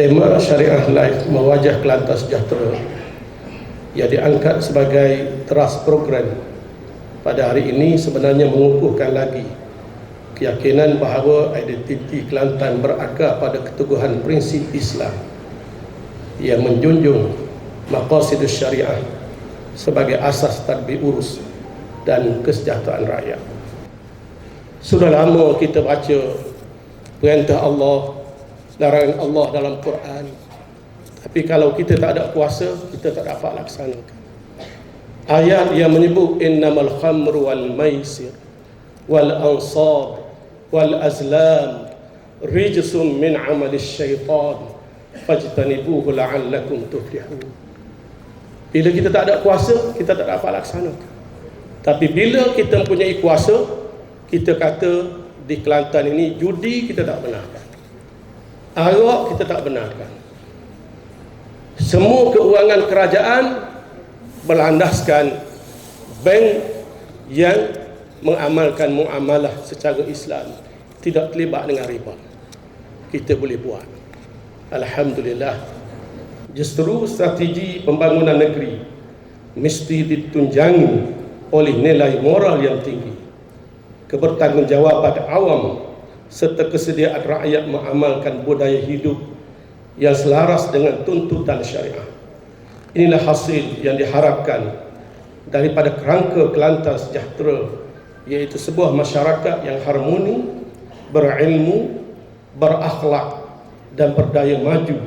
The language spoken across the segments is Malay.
tema syariah life mewajah Kelantan sejahtera. Yang diangkat sebagai teras program. Pada hari ini sebenarnya mengukuhkan lagi keyakinan bahawa identiti Kelantan berakar pada keteguhan prinsip Islam. Yang menjunjung maqasid syariah sebagai asas tadbir urus dan kesejahteraan rakyat. Sudah lama kita baca perintah Allah, larangan Allah dalam Quran. Tapi kalau kita tak ada kuasa, kita tak dapat laksanakan. Ayat yang menyebut innamal khamru wal maisir wal ansab wal azlam rijsum min amali syaitan fajtanibuhu la'allakum tuflihun. Bila kita tak ada kuasa, kita tak dapat laksanakan. Tapi bila kita mempunyai kuasa, kita kata di Kelantan ini judi kita tak benarkan. Arak kita tak benarkan. Semua keuangan kerajaan berlandaskan bank yang mengamalkan muamalah secara Islam tidak terlibat dengan riba. Kita boleh buat. Alhamdulillah. Justru strategi pembangunan negeri mesti ditunjangi oleh nilai moral yang tinggi kebertanggungjawaban awam serta kesediaan rakyat mengamalkan budaya hidup yang selaras dengan tuntutan syariah. Inilah hasil yang diharapkan daripada kerangka Kelantan sejahtera iaitu sebuah masyarakat yang harmoni, berilmu, berakhlak dan berdaya maju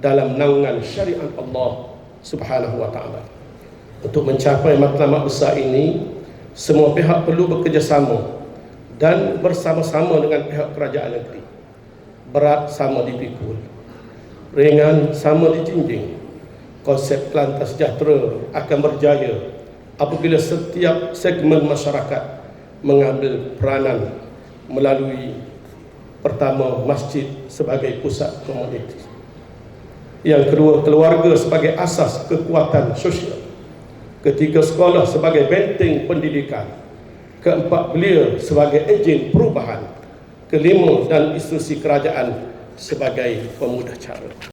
dalam naungan syariat Allah Subhanahu wa taala. Untuk mencapai matlamat besar ini, semua pihak perlu bekerjasama dan bersama-sama dengan pihak kerajaan negeri. Berat sama dipikul, ringan sama dijinjing. Konsep Kelantan sejahtera akan berjaya apabila setiap segmen masyarakat mengambil peranan melalui pertama masjid sebagai pusat komuniti. Yang kedua, keluarga sebagai asas kekuatan sosial. Ketiga, sekolah sebagai benteng pendidikan keempat belia sebagai ejen perubahan kelima dan institusi kerajaan sebagai pemudah cara